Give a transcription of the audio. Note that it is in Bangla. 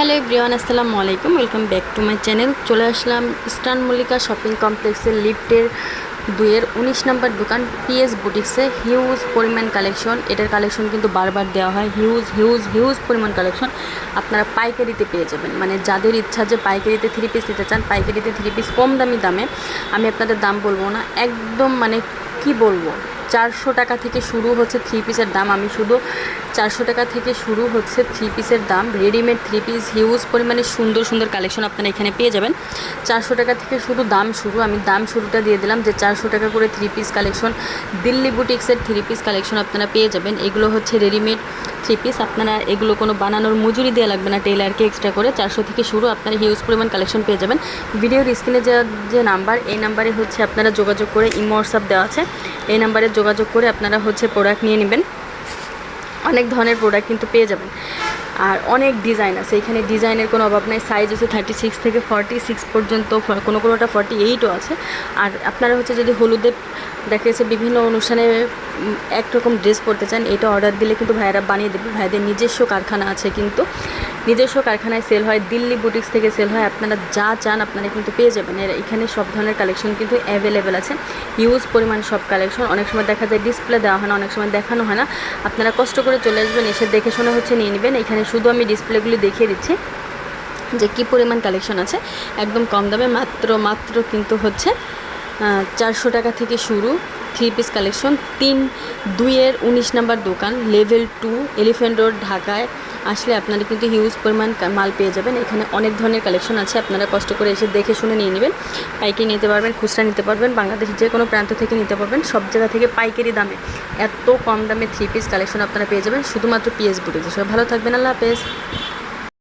হ্যালো এভরিওয়ান, আসসালামু আলাইকুম। Welcome back to my channel চলে আসলাম ইস্টার্ন মল্লিকা শপিং কমপ্লেক্সের লিফটের দুইয়ের উনিশ নম্বর দোকান পিএস বুটিক্সে হিউজ পরিমাণ কালেকশন এটার কালেকশন কিন্তু বারবার দেওয়া হয়। হিউজ হিউজ হিউজ পরিমাণ কালেকশন আপনারা পাইকারিতে পেয়ে যাবেন। মানে যাদের ইচ্ছা যে পাইকারিতে থ্রি পিস নিতে চান, পাইকারিতে থ্রি পিস কম দামি দামে। আমি আপনাদের দাম বলব না। একদম মানে কি বলব? চারশো টাকা থেকে শুরু হচ্ছে থ্রি পিসের দাম। আমি শুধু চারশো টাকা থেকে শুরু হচ্ছে থ্রি পিসের দাম। রেডিমেড থ্রি পিস হিউজ পরিমাণে সুন্দর সুন্দর কালেকশন আপনারা এখানে পেয়ে যাবেন। চারশো টাকা থেকে শুধু দাম শুরু। আমি দাম শুরুটা দিয়ে দিলাম যে চারশো টাকা করে থ্রি পিস কালেকশন দিল্লি বুটিক্সের থ্রি পিস কালেকশন আপনারা পেয়ে যাবেন। এগুলো হচ্ছে রেডিমেড থ্রি পিস আপনারা এগুলো কোনো বানানোর মজুরি দেওয়া লাগবে না টেলারকে এক্সট্রা করে। চারশো থেকে শুরু আপনারা হিউজ পরিমাণ কালেকশন পেয়ে যাবেন। ভিডিওর স্ক্রিনে যে যে নাম্বার এই নাম্বারে হচ্ছে আপনারা যোগাযোগ করে ইমো হোয়াটসঅ্যাপ দেওয়া আছে। এই নাম্বারে যোগাযোগ করে আপনারা হচ্ছে প্রোডাক্ট নিয়ে নেবেন। অনেক ধরনের প্রোডাক্ট কিন্তু পেয়ে যাবেন। আর অনেক ডিজাইন আছে। এখানে ডিজাইনের কোনো অভাব নাই। সাইজ আছে থার্টি সিক্স থেকে ফর্টি সিক্স পর্যন্ত, কোনো কোনোটা ফর্টি এইটও আছে। আর আপনারা হচ্ছে যদি হলুদে দেখা গেছে বিভিন্ন অনুষ্ঠানে একরকম ড্রেস পরতে চান, এটা অর্ডার দিলে কিন্তু ভাইয়েরা বানিয়ে দেবে। ভাইদের নিজস্ব কারখানা আছে কিন্তু। নিজস্ব কারখানায় সেল হয়, দিল্লি বুটিক্স থেকে সেল হয়। আপনারা যা চান আপনারা কিন্তু পেয়ে যাবেন। এখানে সব ধরনের কালেকশন কিন্তু অ্যাভেলেবেল আছে। হিউজ পরিমাণ সব কালেকশন অনেক সময় দেখা যায় ডিসপ্লে দেওয়া হয় না, অনেক সময় দেখানো হয় না। আপনারা কষ্ট করে চলে আসবেন, এসে দেখে শুনে হচ্ছে নিয়ে নেবেন। এখানে শুধু আমি ডিসপ্লেগুলি দেখিয়ে দিচ্ছি যে কী পরিমাণ কালেকশন আছে। একদম কম দামে, মাত্র মাত্র কিন্তু হচ্ছে চারশো টাকা থেকে শুরু। থ্রি পিস কালেকশন তিন, দুইয়ের উনিশ নাম্বার দোকান লেভেল টু এলিফ্যান্ট রোড ঢাকায়। আসলে আপনারা কিন্তু হিউজ পরিমাণ মাল পেয়ে যাবেন। এখানে অনেক ধরনের কালেকশন আছে, আপনারা কষ্ট করে এসে দেখে শুনে নিয়ে নেবেন। পাইকারি নিতে পারবেন, খুচরা নিতে পারবেন, বাংলাদেশের যে কোনো প্রান্ত থেকে নিতে পারবেন। সব জায়গা থেকে পাইকারি দামে। এত কম দামে থ্রি পিস কালেকশন আপনারা পেয়ে যাবেন, শুধুমাত্র পিএস বুটিকে সবাই ভালো থাকবেন, আল্লাহ হাফেজ।